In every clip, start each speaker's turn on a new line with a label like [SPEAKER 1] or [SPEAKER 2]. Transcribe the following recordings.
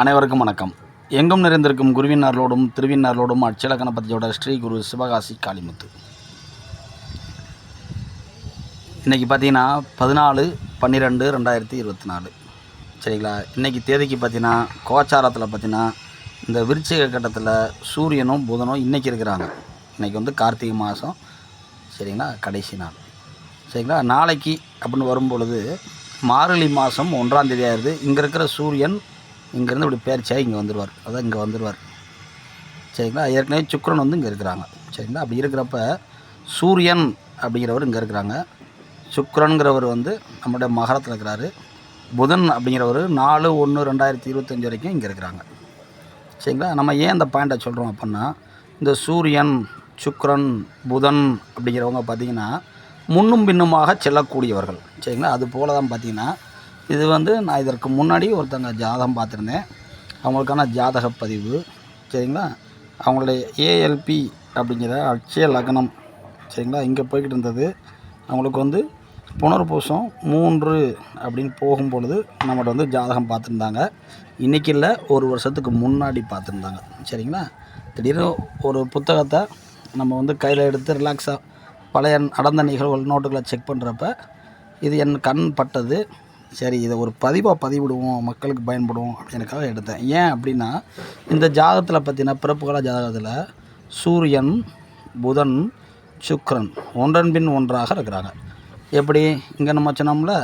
[SPEAKER 1] அனைவருக்கும் வணக்கம். எங்கும் நிறைந்திருக்கும் குருவினார்களோடும் திருவினார்களோடும் அச்சல கணபதியோட ஸ்ரீ குரு சிவகாசி காளிமுத்து. இன்றைக்கி பார்த்தீங்கன்னா பதினாலு பன்னிரெண்டு ரெண்டாயிரத்தி இருபத்தி நாலு சரிங்களா? இன்றைக்கி தேதிக்கு பார்த்தீங்கன்னா கோச்சாரத்தில் பார்த்தீங்கன்னா இந்த விருச்சிக கட்டத்தில் சூரியனும் புதனும் இன்றைக்கி இருக்கிறாங்க. இன்றைக்கி வந்து கார்த்திகை மாதம் சரிங்களா? கடைசி நாள். சரிங்களா? நாளைக்கு அப்படின்னு வரும்பொழுது மார்கழி மாதம் ஒன்றாம் தேதி ஆயிடுது. இங்கே இருக்கிற சூரியன் இங்கேருந்து இப்படி பேர்ச்சியாக இங்கே வந்துடுவார் அதான் இங்கே வந்துடுவார் சரிங்களா? ஏற்கனவே சுக்கரன் வந்து இங்கே இருக்கிறாங்க. சரிங்களா? அப்படி இருக்கிறப்ப சூரியன் அப்படிங்கிறவர் இங்கே இருக்கிறாங்க. சுக்கிரன்கிறவர் வந்து நம்முடைய மகரத்தில் இருக்கிறாரு. புதன் அப்படிங்கிறவர் நாலு ஒன்று ரெண்டாயிரத்தி இருபத்தஞ்சி வரைக்கும் இங்கே இருக்கிறாங்க. சரிங்களா? நம்ம ஏன் இந்த பாயிண்ட்டை சொல்கிறோம் அப்படின்னா இந்த சூரியன் சுக்கரன் புதன் அப்படிங்கிறவங்க பார்த்திங்கன்னா முன்னும் பின்னுமாக செல்லக்கூடியவர்கள். சரிங்களா? அது போல தான் பார்த்திங்கன்னா இது வந்து நான் இதற்கு முன்னாடி ஒருத்தங்க ஜாதகம் பார்த்துருந்தேன். அவங்களுக்கான ஜாதக பதிவு சரிங்களா? அவங்களுடைய ஏஎல்பி அப்படிங்கிற அட்சய லக்னம் சரிங்களா? இங்கே போய்கிட்டு இருந்தது. அவங்களுக்கு வந்து புனர்பூசம் மூன்று அப்படின்னு போகும் பொழுது நம்மகிட்ட வந்து ஜாதகம் பார்த்துருந்தாங்க. இன்றைக்கி இல்லை ஒரு வருஷத்துக்கு முன்னாடி பார்த்துருந்தாங்க சரிங்களா? திடீர்னு ஒரு புத்தகத்தை நம்ம வந்து கையில் எடுத்து ரிலாக்ஸாக பழைய நடந்த நிகழ்வுகள் நோட்டுகளை செக் பண்ணுறப்ப இது என் கண் பட்டது. சரி இதை ஒரு பதிவாக பதிவிடுவோம் மக்களுக்கு பயன்படும் அப்படின்றக்காக எடுத்தேன். ஏன் அப்படின்னா இந்த ஜாதகத்தில் பார்த்தீங்கன்னா பிறப்புகால ஜாதகத்தில் சூரியன் புதன் சுக்ரன் ஒன்றன் பின் ஒன்றாக இருக்கிறாங்க. எப்படி? இங்கே நம்ம சொன்னோம்ல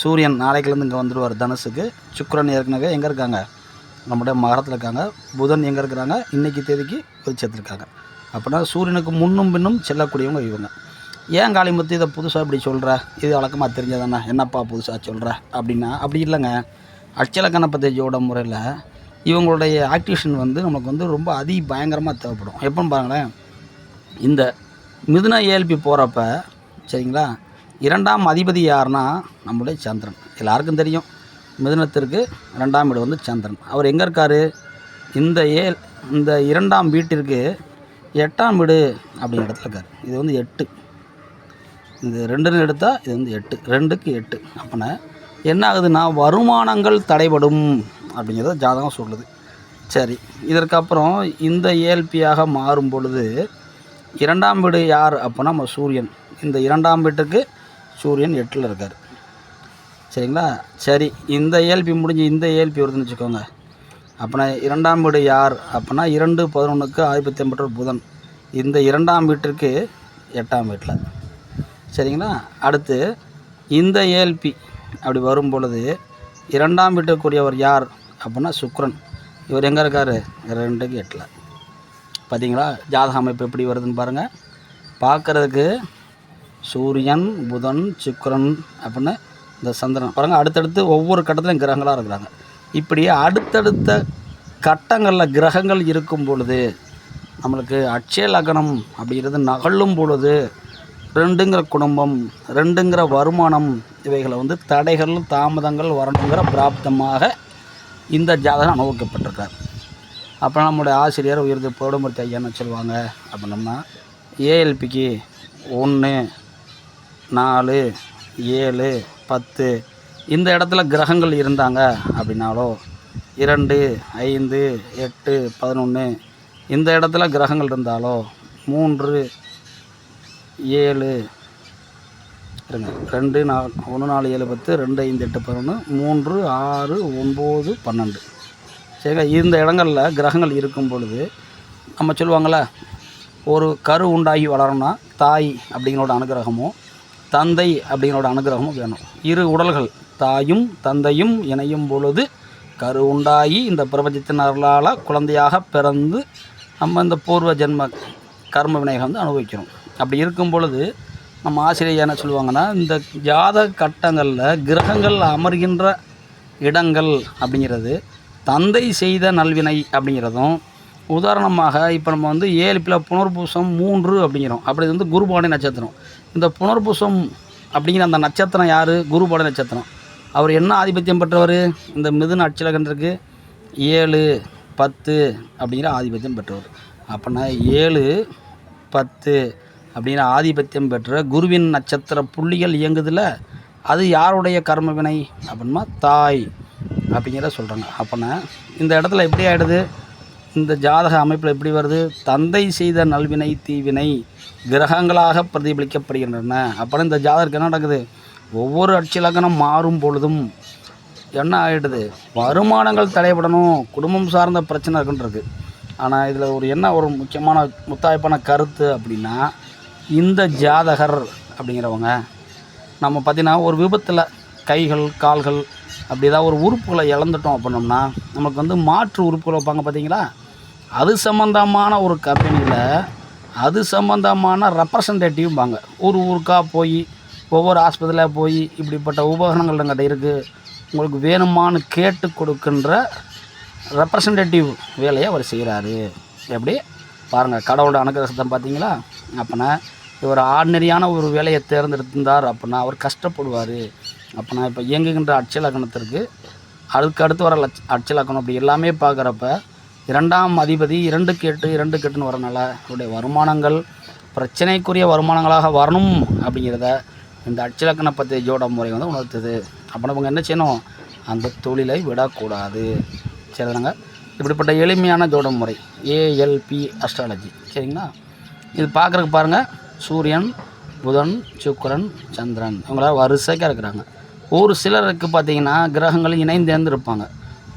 [SPEAKER 1] சூரியன் நாளைக்குலேருந்து இங்கே வந்துடுவார் தனுசுக்கு. சுக்ரன் ஏற்கனவே எங்கே இருக்காங்க? நம்முடைய மகரத்தில் இருக்காங்க. புதன் எங்கே இருக்கிறாங்க? இன்றைக்கி தேதிக்கு வெளிச்சத்திருக்காங்க அப்படின்னா சூரியனுக்கு முன்னும் பின்னும் செல்லக்கூடியவங்க இவங்க. ஏன் காளிமுத்து இதை புதுசாக இப்படி சொல்கிற இது வழக்கமாக தெரிஞ்சதானே? என்னப்பா புதுசாக சொல்கிற அப்படின்னா அப்படி இல்லைங்க. அச்சலக்கண பத்தேஜியோட முறையில் இவங்களுடைய ஆக்டிவேஷன் வந்து நமக்கு வந்து ரொம்ப அதி பயங்கரமாக தேவைப்படும். எப்போன்னு பாருங்களேன். இந்த மிதுன ஏஎல்பி போகிறப்ப சரிங்களா? இரண்டாம் அதிபதி யாருன்னா நம்முடைய சந்திரன். எல்லாருக்கும் தெரியும். மிதுனத்திற்கு ரெண்டாம் வீடு வந்து சந்திரன். அவர் எங்கே இருக்கார்? இந்த ஏல் இந்த இரண்டாம் வீட்டிற்கு எட்டாம் வீடு அப்படிங்கிற இடத்துல இருக்கார். இது வந்து எட்டு. இந்த ரெண்டுன்னு எடுத்தால் இது வந்து எட்டு. ரெண்டுக்கு எட்டு. அப்படின்னா என்ன ஆகுதுன்னா வருமானங்கள் தடைபடும் அப்படிங்கிறத ஜாதகம் சொல்லுது. சரி இதற்கப்புறம் இந்த ஏஎல்பியாக மாறும் பொழுது இரண்டாம் வீடு யார் அப்போனா நம்ம சூரியன். இந்த இரண்டாம் வீட்டுக்கு சூரியன் எட்டில் இருக்கார். சரிங்களா? சரி இந்த ஏஎல்பி முடிஞ்சு இந்த ஏல்பி வருதுன்னு வச்சுக்கோங்க. அப்படின்னா இரண்டாம் வீடு யார் அப்படின்னா இரண்டு பதினொன்றுக்கு ஆதிபத்தியம் பெற்ற புதன். இந்த இரண்டாம் வீட்டிற்கு எட்டாம் வீட்டில். சரிங்களா? அடுத்து இந்த ஏஎல்பி அப்படி வரும் பொழுது இரண்டாம் வீட்டுக்குரியவர் யார் அப்படின்னா சுக்ரன். இவர் எங்கே இருக்கார்? ரெண்டுக்கு எட்டில் பார்த்தீங்களா ஜாதக அமைப்பு எப்படி வருதுன்னு பாருங்கள் பார்க்குறதுக்கு சூரியன் புதன் சுக்ரன் அப்படின்னு இந்த சந்திரன். பாருங்கள் அடுத்தடுத்து ஒவ்வொரு கட்டத்திலும் கிரகங்களாக இருக்கிறாங்க. இப்படி அடுத்தடுத்த கட்டங்களில் கிரகங்கள் இருக்கும் பொழுது நம்மளுக்கு அட்சய லக்னம் அப்படிங்கிறது நகழும் பொழுது ரெண்டுங்கிற குடும்பம் ரெண்டுங்கிற வருமானம் இவைகளை வந்து தடைகள் தாமதங்கள் வரணுங்கிற பிராப்தமாக இந்த ஜாதகம் அனுபவிக்கப்பட்டிருக்கார். அப்போ நம்முடைய ஆசிரியர் உயிர்த்து போடமூர்த்தி ஐயான்னு சொல்லுவாங்க அப்படின்னம்னா ஏஎல்பிக்கு ஒன்று நாலு ஏழு பத்து இந்த இடத்துல கிரகங்கள் இருந்தாங்க அப்படின்னாலோ இரண்டு ஐந்து எட்டு பதினொன்று இந்த இடத்துல கிரகங்கள் இருந்தாலோ மூன்று ஏழு இருங்க. ரெண்டு நாலு ஒன்று நாலு ஏழு பத்து ரெண்டு ஐந்து எட்டு பதினொன்று மூன்று ஆறு ஒம்பது பன்னெண்டு. சரிங்களா? இந்த இடங்களில் கிரகங்கள் இருக்கும் பொழுது நம்ம சொல்லுவாங்கள்ல ஒரு கரு உண்டாகி வளரணும்னா தாய் அப்படிங்களோட அனுகிரகமும் தந்தை அப்படிங்களோட அனுகிரகமும் வேணும். இரு உடல்கள் தாயும் தந்தையும் இணையும் பொழுது கரு உண்டாகி இந்த பிரபஞ்சத்தின் அருளால் குழந்தையாக பிறந்து நம்ம இந்த பூர்வ ஜென்ம கர்ம வினைகளை வந்து அனுபவிக்கிறோம். அப்படி இருக்கும் பொழுது நம்ம ஆசிரியர் என்ன சொல்லுவாங்கன்னா இந்த ஜாதக கட்டங்களில் கிரகங்கள் அமர்கின்ற இடங்கள் அப்படிங்கிறது தந்தை செய்த நல்வினை அப்படிங்கிறதும் உதாரணமாக இப்போ நம்ம வந்து ஏழு பிள்ளை புனர்பூசம் மூன்று அப்படிங்கிறோம். அப்படி வந்து குருபாடை நட்சத்திரம். இந்த புனர்பூசம் அப்படிங்கிற அந்த நட்சத்திரம் யார்? குருபாடை நட்சத்திரம். அவர் என்ன ஆதிபத்தியம் பெற்றவர்? இந்த மிதுன அச்சலகன்றிருக்கு ஏழு பத்து அப்படிங்கிற ஆதிபத்தியம் பெற்றவர். அப்படின்னா ஏழு பத்து அப்படின்னு ஆதிபத்தியம் பெற்ற குருவின் நட்சத்திர புள்ளிகள் இயங்குதில்ல அது யாருடைய கர்ம வினை? அப்படின்னா தாய் அப்படிங்கிறத சொல்கிறாங்க அப்போனா இந்த இடத்துல எப்படி ஆகிடுது இந்த ஜாதக அமைப்பில் எப்படி வருது? தந்தை செய்த நல்வினை தீவினை கிரகங்களாக பிரதிபலிக்கப்படுகின்றன. அப்போனா இந்த ஜாதகருக்கு என்ன நடக்குது? ஒவ்வொரு அட்சி மாறும் பொழுதும் என்ன ஆகிடுது வருமானங்கள் தடைபடணும். குடும்பம் சார்ந்த பிரச்சனை இருக்குன்றது. ஆனால் இதில் ஒரு என்ன ஒரு முக்கியமான முத்தாய்ப்பான கருத்து அப்படின்னா இந்த ஜாதகர் அப்படிங்கிறவங்க நம்ம பார்த்திங்கன்னா ஒரு விபத்தில் கைகள் கால்கள் அப்படி ஏதாவது ஒரு உறுப்புகளை இழந்துட்டோம் அப்படின்னோம்னா நமக்கு வந்து மாற்று உறுப்புகள் வைப்பாங்க பார்த்தீங்களா அது சம்மந்தமான ஒரு கம்பெனியில் அது சம்மந்தமான ரெப்ரசன்டேட்டிவ்பாங்க ஊர் ஊருக்காக போய் ஒவ்வொரு ஆஸ்பத்திரியில் போய் இப்படிப்பட்ட உபகரணங்கள் எங்கிட்ட இருக்குது உங்களுக்கு வேணுமான்னு கேட்டு கொடுக்கின்ற ரெப்ரசன்டேட்டிவ் வேலையை அவர் செய்கிறாரு எப்படி? பாருங்கள் கடவுளோட அனுகிரகத்தை பார்த்தீங்களா அப்போனா இவர் ஆர்டினரியான ஒரு வேலையை தேர்ந்தெடுத்திருந்தார் அப்படின்னா அவர் கஷ்டப்படுவார். அப்படின்னா இப்போ இயங்குகின்ற அட்சலக்கணத்திற்கு அதுக்கு அடுத்து வர லட்ச அட்சலக்கணம் அப்படி எல்லாமே பார்க்குறப்ப இரண்டாம் அதிபதி இரண்டு கேட்டு இரண்டு கேட்டுன்னு வரனால அவருடைய வருமானங்கள் பிரச்சனைக்குரிய வருமானங்களாக வரணும் அப்படிங்கிறத இந்த அட்சலக்கண பற்றிய ஜோட முறை வந்து உணர்த்துது. அப்படின்னா இவங்க என்ன செய்யணும்? அந்த தொழிலை விடக்கூடாது. சரிதாங்க இப்படிப்பட்ட எளிமையான ஜோட முறை ஏஎல்பி அஸ்ட்ராலஜி சரிங்களா? இது பார்க்குறதுக்கு பாருங்கள் சூரியன் புதன் சுக்கரன் சந்திரன். இவங்களாம் வரிசைக்காக இருக்கிறாங்க ஒரு சிலருக்கு பார்த்தீங்கன்னா கிரகங்கள் இணைந்தேர்ந்து இருப்பாங்க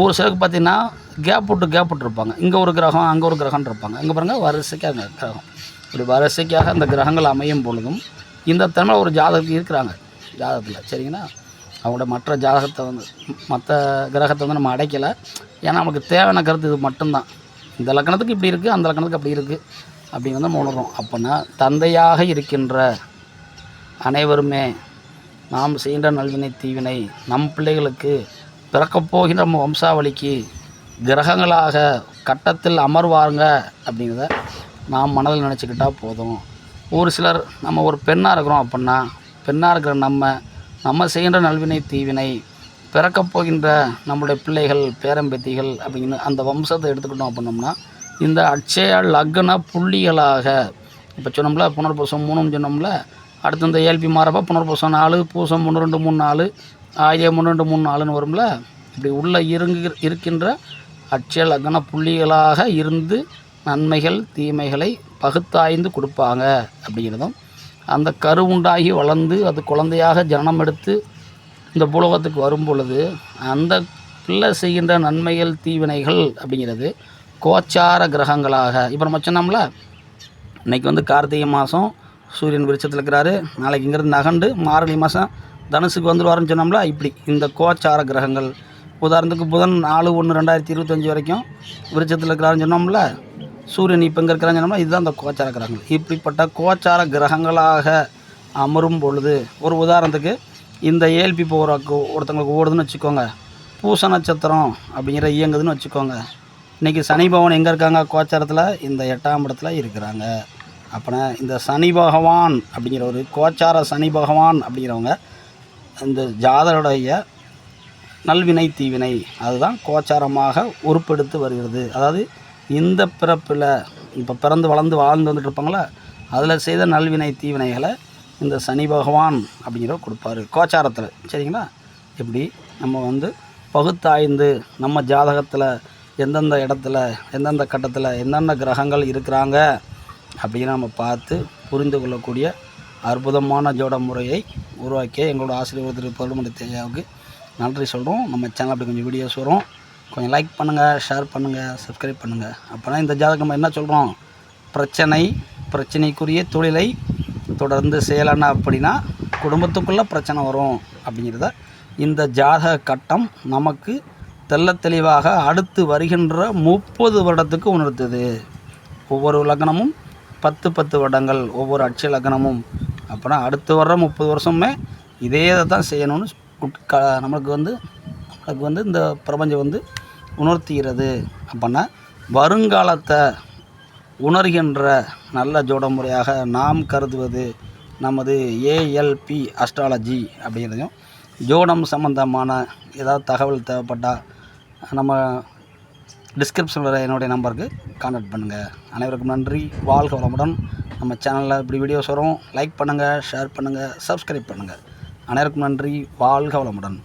[SPEAKER 1] ஒரு சிலருக்கு பார்த்தீங்கன்னா கேப் விட்டு கேப் விட்டு இருப்பாங்க. இங்கே ஒரு கிரகம் அங்கே ஒரு கிரகம்னு இருப்பாங்க. இங்கே பாருங்கள் வரிசைக்காக கிரகம். இப்படி வரிசைக்காக அந்த கிரகங்கள் அமையும் பொழுதும் இந்த தன்மை ஒரு ஜாதகத்துக்கு இருக்கிறாங்க. ஜாதகத்தில் சரிங்களா? அவங்களோட மற்ற ஜாதகத்தை வந்து மற்ற கிரகத்தை வந்து நம்ம அடைக்கலை. ஏன்னா நமக்கு தேவையான கருத்து இது மட்டும்தான். இந்த லக்கணத்துக்கு இப்படி இருக்குது அந்த லக்கணத்துக்கு அப்படி இருக்குது அப்படிங்கிறத நம்ம உணர்றோம். அப்போனா தந்தையாக இருக்கின்ற அனைவருமே நாம் செய்கின்ற நல்வினை தீவினை நம் பிள்ளைகளுக்கு பிறக்கப் போகின்ற நம்ம வம்சாவளிக்கு கிரகங்களாக கட்டத்தில் அமர்வாருங்க அப்படிங்கிறத நாம் மனதில் நினச்சிக்கிட்டால் போதும். ஒரு சிலர் நம்ம ஒரு பெண்ணாக இருக்கிறோம் அப்படின்னா பெண்ணாக இருக்கிற நம்ம நம்ம செய்கின்ற நல்வினை தீவினை பிறக்கப் போகின்ற நம்மளுடைய பிள்ளைகள் பேரம்பேத்திகள் அப்படின்னு அந்த வம்சத்தை எடுத்துக்கிட்டோம் அப்படின்னோம்னா இந்த அட்சய லக்ன புள்ளிகளாக இப்போ சொன்னோம்ல புனர்பூசம் மூணுன்னு சொன்னோம்ல அடுத்து இந்த ஏல்பி மாறப்போ புனர்பூசம் நாலு பூசம் ஒன்று ரெண்டு மூணு நாலு ஆயிரம் ஒன்று ரெண்டு மூணு நாலுன்னு வரும்ல இப்படி உள்ள இருங்கு இருக்கின்ற அட்சய லக்ன புள்ளிகளாக இருந்து நன்மைகள் தீமைகளை பகுத்தாய்ந்து கொடுப்பாங்க அப்படிங்கிறதும் அந்த கரு உண்டாகி வளர்ந்து அது குழந்தையாக ஜனனம் எடுத்து இந்த பூலோகத்துக்கு வரும் பொழுது அந்த பிள்ளை செய்கின்ற நன்மைகள் தீவினைகள் அப்படிங்கிறது கோச்சார கிரகங்களாக. இப்போ நம்ம சொன்னோம்ல இன்னைக்கு வந்து கார்த்திகை மாதம் சூரியன் விருட்சத்தில் இருக்கிறாரு. நாளைக்கு இங்கேருந்து நகண்டு மார்கழி மாதம் தனுசுக்கு வந்துடுவாருன்னு சொன்னோம்ல இப்படி இந்த கோச்சார கிரகங்கள். உதாரணத்துக்கு புதன் நாலு ஒன்று ரெண்டாயிரத்தி இருபத்தஞ்சி வரைக்கும் விருட்சத்தில் இருக்கிறாருன்னு சொன்னோம்ல சூரியன் இப்போ இங்கே இருக்கிறான்னு சொன்னோம்ல இதுதான் அந்த கோச்சார கிரகங்கள். இப்படிப்பட்ட கோச்சார கிரகங்களாக அமரும் பொழுது ஒரு உதாரணத்துக்கு இந்த ஏல்பி போகிறக்கு ஒருத்தங்களுக்கு ஓடுதுன்னு வச்சுக்கோங்க பூச நட்சத்திரம் அப்படிங்கிற இயங்குதுன்னு வச்சுக்கோங்க இன்றைக்கி சனி பகவான் எங்கே இருக்காங்க? கோச்சாரத்தில் இந்த எட்டாம் இடத்துல இருக்கிறாங்க. அப்போனா இந்த சனி பகவான் அப்படிங்கிற ஒரு கோச்சார சனி பகவான் அப்படிங்கிறவங்க இந்த ஜாதருடைய நல்வினை தீவினை அதுதான் கோச்சாரமாக உருப்பெடுத்து வருகிறது. அதாவது இந்த பிறப்பில் இப்போ பிறந்து வளர்ந்து வாழ்ந்து வந்துட்டு அதில் செய்த நல்வினை தீவினைகளை இந்த சனி பகவான் அப்படிங்கிற கொடுப்பாரு கோச்சாரத்தில். சரிங்களா? இப்படி நம்ம வந்து பகுத்தாய்ந்து நம்ம ஜாதகத்தில் எந்தெந்த இடத்துல எந்தெந்த கட்டத்தில் என்னென்ன கிரகங்கள் இருக்கிறாங்க அப்படின்னு நம்ம பார்த்து புரிந்து கொள்ளக்கூடிய அற்புதமான ஜோட முறையை உருவாக்கிய எங்களோட ஆசிரியர் திரு பருமணி தேஜாவுக்கு நன்றி சொல்கிறோம் நம்ம சேனல் அப்படி கொஞ்சம் வீடியோஸ் வரும். கொஞ்சம் லைக் பண்ணுங்கள் ஷேர் பண்ணுங்கள் சப்ஸ்கிரைப் பண்ணுங்கள் அப்போனா இந்த ஜாதகம் நம்ம என்ன சொல்கிறோம் பிரச்சனை பிரச்சனைக்குரிய தொழிலை தொடர்ந்து செய்யலைன்னா அப்படின்னா குடும்பத்துக்குள்ளே பிரச்சனை வரும் அப்படிங்கிறத இந்த ஜாதக கட்டம் நமக்கு தெள்ளத் தெளிவாக அடுத்து வருகின்ற முப்பது வருடத்துக்கு உணர்த்துது. ஒவ்வொரு லக்னமும் பத்து பத்து வருடங்கள் ஒவ்வொரு அட்சய லக்னமும். அப்போனா அடுத்து வர்ற முப்பது வருஷமே இதே தான் செய்யணும்னு உட்கா நம்மளுக்கு வந்து நம்மளுக்கு வந்து இந்த பிரபஞ்சம் வந்து உணர்த்துகிறது. அப்படின்னா வருங்காலத்தை உணர்கின்ற நல்ல ஜோட முறையாக நாம் கருதுவது நமது ஏஎல்பி அஸ்ட்ராலஜி அப்படிங்கிறதையும் ஜோடம் சம்மந்தமான ஏதாவது தகவல் தேவைப்பட்டால் நம்ம டிஸ்கிரிப்ஷனில் வர என்னுடைய நம்பருக்கு கான்டாக்ட் பண்ணுங்கள் அனைவருக்கும் நன்றி. வாழ்க வளமுடன். நம்ம சேனலில் இப்படி வீடியோஸ் வரும். லைக் பண்ணுங்கள் ஷேர் பண்ணுங்கள் சப்ஸ்கிரைப் பண்ணுங்கள் அனைவருக்கும் நன்றி. வாழ்க வளமுடன்.